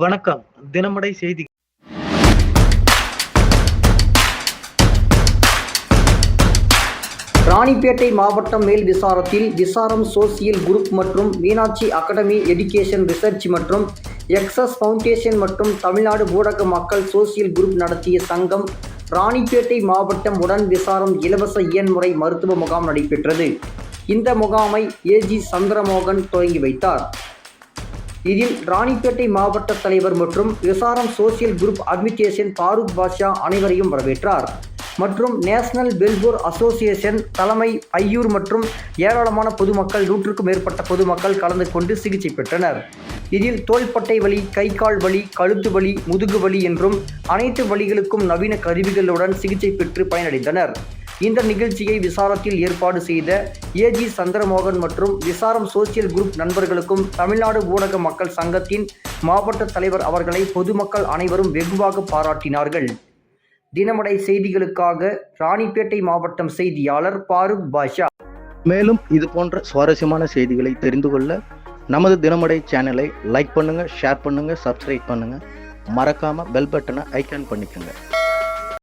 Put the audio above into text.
வணக்கம். தினமடை செய்தி. ராணிப்பேட்டை மாவட்டம் மேல் விசாரத்தில் விசாரம் சோசியல் குரூப் மற்றும் மீனாட்சி அகாடமி எஜுகேஷன் ரிசர்ச் மற்றும் எக்ஸஸ் ஃபவுண்டேஷன் மற்றும் தமிழ்நாடு ஊடக மக்கள் சோசியல் குரூப் நடத்திய சங்கம் ராணிப்பேட்டை மாவட்டம் உடன் விசாரம் இலவச இயன்முறை மருத்துவ முகாம் நடைபெற்றது. இந்த முகாமை ஏஜி சந்திரமோகன் தொடங்கி வைத்தார். இதில் ராணிப்பேட்டை மாவட்ட தலைவர் மற்றும் SRM social group administration Farook Basha அனைவரையும் வரவேற்றார். மற்றும் நேஷனல் பெல்போர் அசோசியேஷன் தலைமை ஐயூர் மற்றும் ஏராளமான பொதுமக்கள் நூற்றுக்கும் மேற்பட்ட பொதுமக்கள் கலந்து கொண்டு சிகிச்சை பெற்றனர். இதில் தோள்பட்டை வலி கை கால் வலி கழுத்து வலி முதுகு வலி என்றும் அனைத்து வழிகளுக்கும் நவீன கருவிகளுடன் சிகிச்சை பெற்று பயனடைந்தனர். இந்த நிகழ்ச்சியை விசாரத்தில் ஏற்பாடு செய்த ஏஜி சந்திரமோகன் மற்றும் விசாரம் சோசியல் குரூப் நண்பர்களுக்கும் தமிழ்நாடு ஊடக மக்கள் சங்கத்தின் மாவட்ட தலைவர் அவர்களை பொதுமக்கள் அனைவரும் வெகுவாக பாராட்டினார்கள். தினமடை செய்திகளுக்காக ராணிப்பேட்டை மாவட்டம் செய்தியாளர் பாரூக் பாஷா. மேலும் இது போன்ற சுவாரஸ்யமான செய்திகளை தெரிந்து கொள்ள நமது தினமடை சேனலை லைக் பண்ணுங்க ஷேர் பண்ணுங்க சப்ஸ்கிரைப் பண்ணுங்க. மறக்காம பெல் பட்டனை ஐக்கான் பண்ணிக்கோங்க.